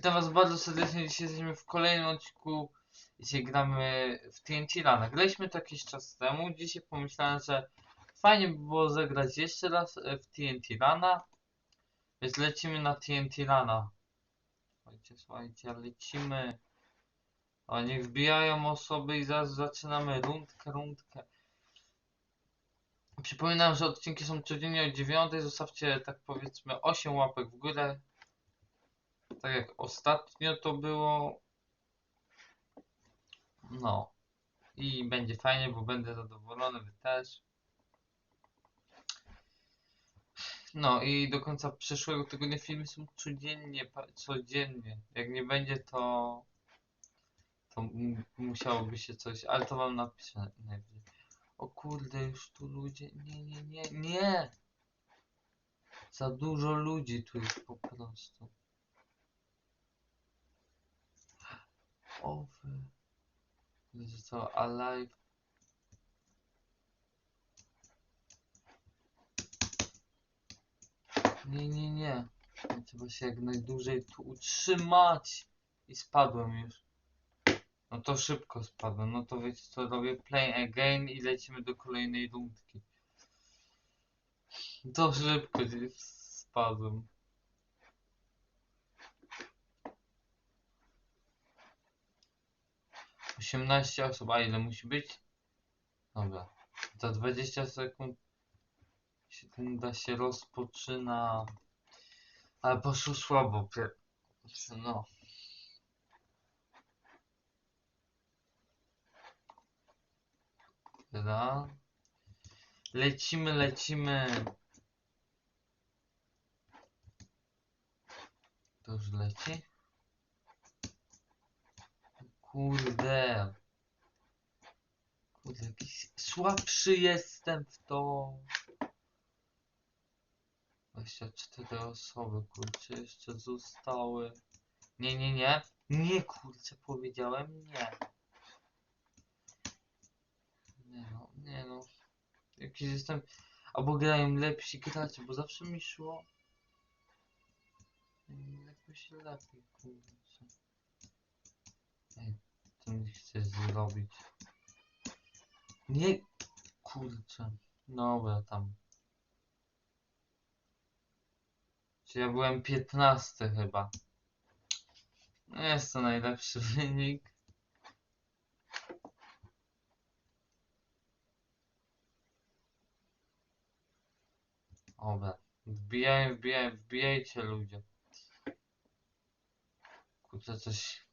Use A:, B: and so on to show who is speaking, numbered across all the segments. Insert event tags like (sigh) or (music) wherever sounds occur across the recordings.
A: Witam was bardzo serdecznie, dzisiaj jesteśmy w kolejnym odcinku, dzisiaj gramy w TNT Rana. Graliśmy to jakiś czas temu, dzisiaj pomyślałem, że fajnie by było zagrać jeszcze raz w TNT Rana, więc lecimy na TNT Rana. Słuchajcie, słuchajcie, lecimy. O, wbijają osoby i zaraz zaczynamy rundkę, rundkę. Przypominam, że odcinki są codziennie o 9, zostawcie tak powiedzmy 8 łapek w górę, tak jak ostatnio to było. No. I będzie fajnie, bo będę zadowolony, wy też. No i do końca przyszłego tygodnia filmy są codziennie, codziennie. Jak nie będzie to to musiałoby się coś, ale to wam napiszę. O kurde, już tu ludzie, nie, nie, nie, nie! Za dużo ludzi tu jest po prostu. Owy. Że to alive. Nie, nie, nie. Trzeba się jak najdłużej tu utrzymać. I spadłem już. No to szybko spadłem. No to wiecie co robię? Play again i lecimy do kolejnej rundki. To szybko spadłem. Osiemnaście osób, a ile musi być? Dobra. Za 20 sekund sekunda się rozpoczyna. Ale poszło słabo. No. Dobra. Lecimy, lecimy. To już leci? Kurde. Kurde, jakiś słabszy jestem w to. 24 osoby, kurczę, jeszcze zostały. Nie, nie, nie. Nie, kurczę, powiedziałem nie. Nie no, nie no. Jakiś jestem... Albo grają lepsi gracze, bo zawsze mi szło... Jakoś lepiej, kurczę. Co mi chcesz zrobić? Nie... Kurczę. Dobra, tam. Czy ja byłem 15 chyba. Nie jest to najlepszy (laughs) wynik. Dobra. Wbijaj, wbijaj, wbijajcie ludzie. Kurczę, coś...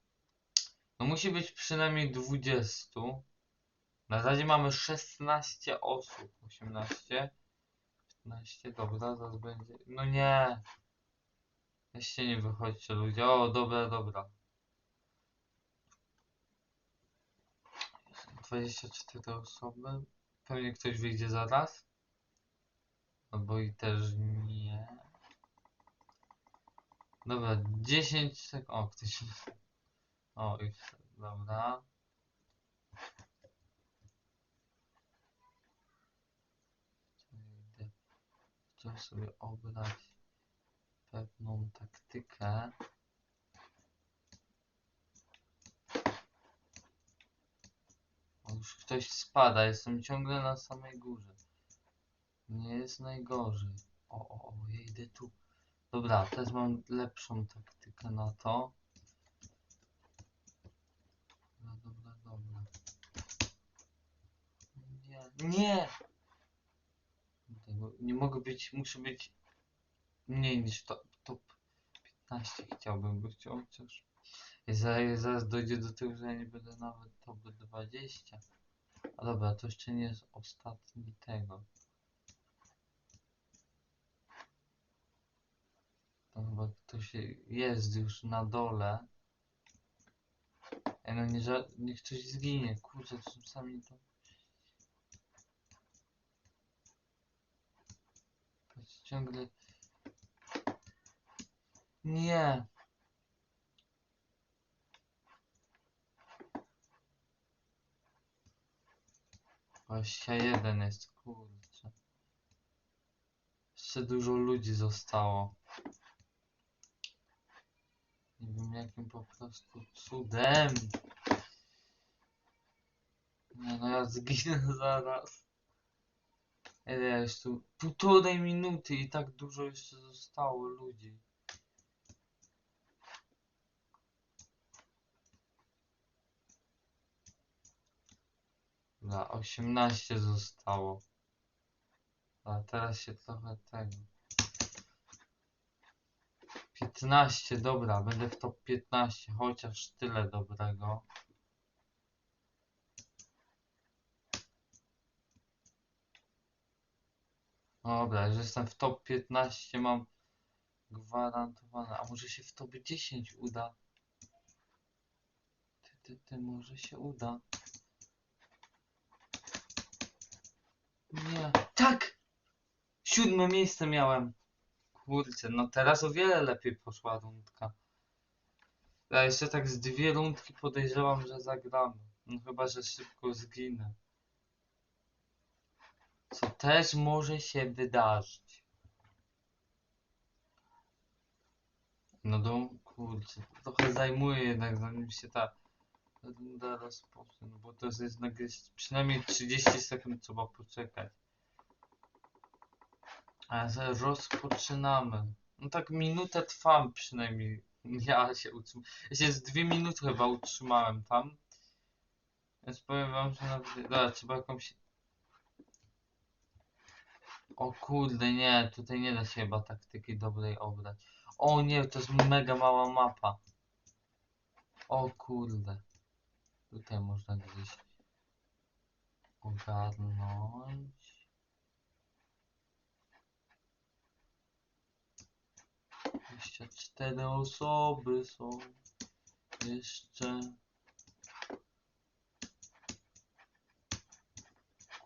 A: No musi być przynajmniej 20. Na razie mamy 16 osób. 18. 15, dobra, zaraz będzie. No nie. Weźcie nie wychodźcie ludzie. O, dobra, dobra. 24 osoby. Pewnie ktoś wyjdzie zaraz. Albo i też nie. Dobra, 10 sekund. O, ktoś. O, i dobra. Chciałem sobie obrać pewną taktykę. O, już ktoś spada, jestem ciągle na samej górze. Nie jest najgorzej. O, o, o, ja idę tu. Dobra, teraz mam lepszą taktykę na to. Dobra, dobra, dobra. Nie, nie! Nie mogę być, muszę być mniej niż top, top 15 chciałbym, chciał chociaż. I zaraz, zaraz dojdzie do tego, że ja nie będę nawet top 20. A dobra, to jeszcze nie jest ostatni tego. To chyba ktoś jest już na dole. Ej, no nie, niech ktoś zginie, kurczę, to są sami to. Patrz, ciągle... Nie! Dwadzieścia jeden jest, kurczę. Jeszcze dużo ludzi zostało. Nie wiem jakim po prostu cudem. Nie no, ja zginę (laughs) zaraz. Ile ja już tu... Półtorej minuty i tak dużo jeszcze zostało ludzi. Dla 18 zostało. A teraz się trochę tego. 15, dobra, będę w top 15, chociaż tyle dobrego. Dobra, że jestem w top 15, mam gwarantowane. A może się w top 10 uda? Ty, ty, ty, może się uda. Nie. Tak! Siódme miejsce miałem. Kurczę, no teraz o wiele lepiej poszła rundka. Ja jeszcze tak z dwie rundki podejrzewam, że zagramy. No chyba, że szybko zginę. Co też może się wydarzyć. No do, kurczę, trochę zajmuje jednak zanim się ta runda rozpocznie, no bo to jest jednak gdzieś przynajmniej 30 sekund trzeba poczekać. A za- rozpoczynamy. No tak minutę trwam przynajmniej. (laughs) Ja się utrzymałem. Ja się z dwie minuty chyba utrzymałem tam. Więc powiem wam, że nawet... Dobra, trzeba jakąś... O kurde, nie, tutaj nie da się chyba taktyki dobrej obrać. O nie, to jest mega mała mapa. O kurde. Tutaj można gdzieś ogarnąć. 24 osoby są jeszcze.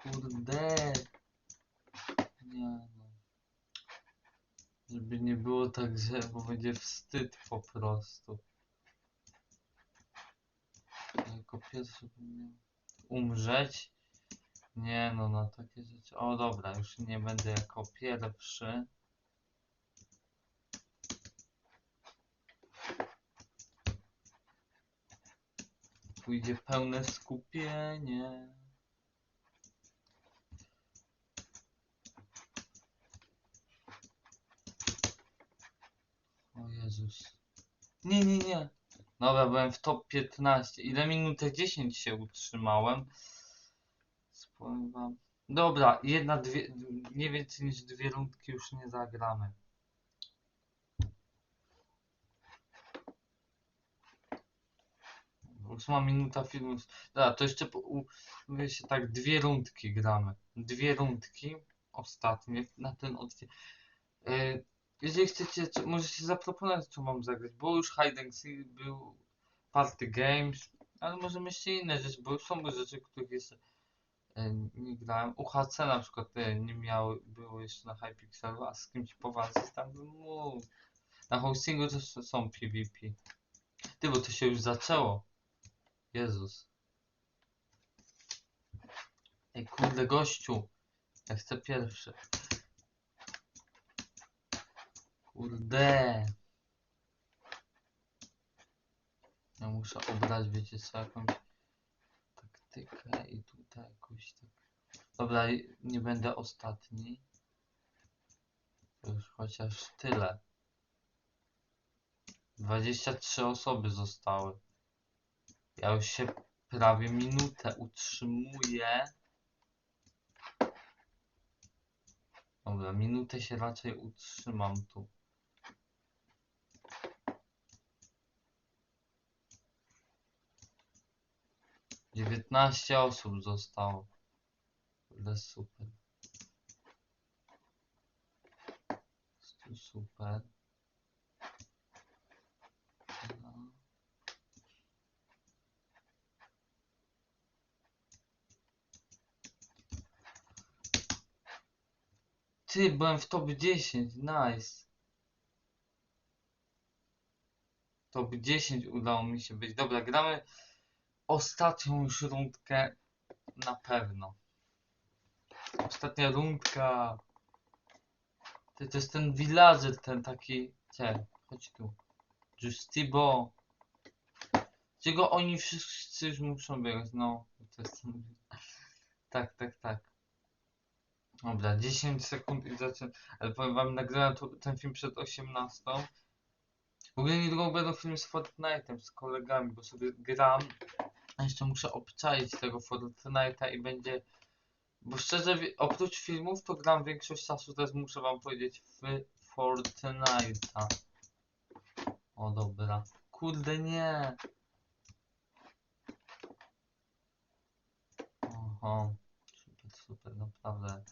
A: Kurde. Nie no. Żeby nie było tak, że bo będzie wstyd po prostu. Jako pierwszy bym umrzeć. Nie no, na takie rzeczy. O dobra, już nie będę jako pierwszy. Pójdzie pełne skupienie. O Jezus. Nie, nie, nie. Dobra, byłem w top 15. Ile minutę 10 się utrzymałem? Powiem wam. Dobra, jedna, dwie, nie więcej niż dwie rundki już nie zagramy. Ósma minuta filmu. Dobra, to jeszcze mówię się tak, dwie rundki gramy. Dwie rundki ostatnie na ten odcinek. Yy, jeżeli chcecie, możecie zaproponować, co mam zagrać, bo już Hide and Seek był Party Games, ale możemy jeszcze inne rzeczy, bo są rzeczy, których jeszcze e, nie grałem. UHC na przykład e, nie miały, było jeszcze na Hypixelu, a z kimś powalczyć tam bym mógł. Na hostingu też są PvP. Ty, bo to się już zaczęło. Jezus. Ej, kurde, gościu. Ja chcę pierwszy. Kurde. Ja muszę obrać, wiecie co, jakąś taktykę i tutaj jakoś tak. Dobra, nie będę ostatni. Już chociaż tyle. 23 osoby zostały. Ja już się prawie minutę utrzymuję. Dobra, minutę się raczej utrzymam tu. Dziewiętnaście osób zostało. Kurde, super. Tu super. Ty, byłem w top 10, nice. Top 10 udało mi się być. Dobra, gramy ostatnią już rundkę na pewno. Ostatnia rundka. Ty, to jest ten villager, ten taki... Chodź tu. Justibo. Czego oni wszyscy już muszą biegać, no. To jest ten... (laughs) Tak, tak, tak. Dobra, 10 sekund i zaczynam. Ale powiem wam, nagrałem ten film przed 18. W ogóle niedługo będą filmy z Fortnite'em, z kolegami, bo sobie gram. A jeszcze muszę obczaić tego Fortnite'a i będzie... Bo szczerze, oprócz filmów, to gram większość czasu, teraz muszę wam powiedzieć, w Fortnite'a. O dobra. Kurde nie. Oho. Super, super, naprawdę.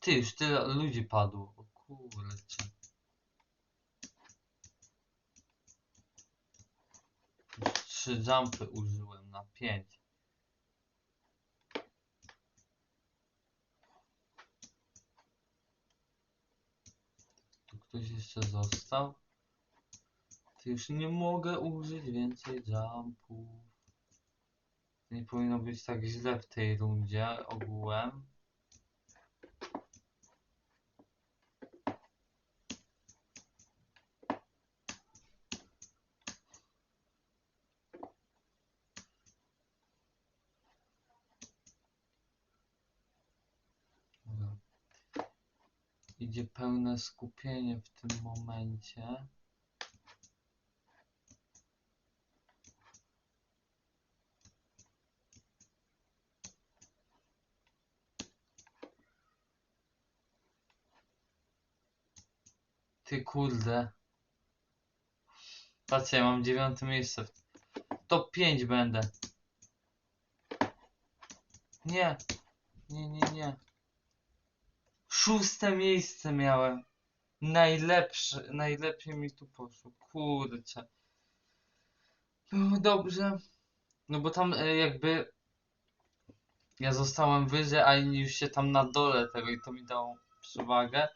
A: Ty, już tyle ludzi padło. O kurczę. Już trzy jumpy użyłem na pięć. Tu ktoś jeszcze został? Ty już nie mogę użyć więcej jumpów. Nie powinno być tak źle w tej rundzie ogółem. Idzie pełne skupienie w tym momencie. Ty kurde. Patrzcie, ja mam dziewiąte miejsce. Top 5 będę. Nie. Nie, nie, nie. Szóste miejsce miałem. Najlepsze, najlepiej mi tu poszło. Kurczę. No dobrze. No bo tam e, jakby ja zostałem wyżej, a inni już się tam na dole tego i to mi dało przewagę.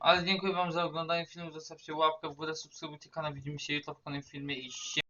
A: Ale dziękuję wam za oglądanie filmu, zostawcie łapkę w górę, subskrybujcie kanał, widzimy się jutro w kolejnym filmie i się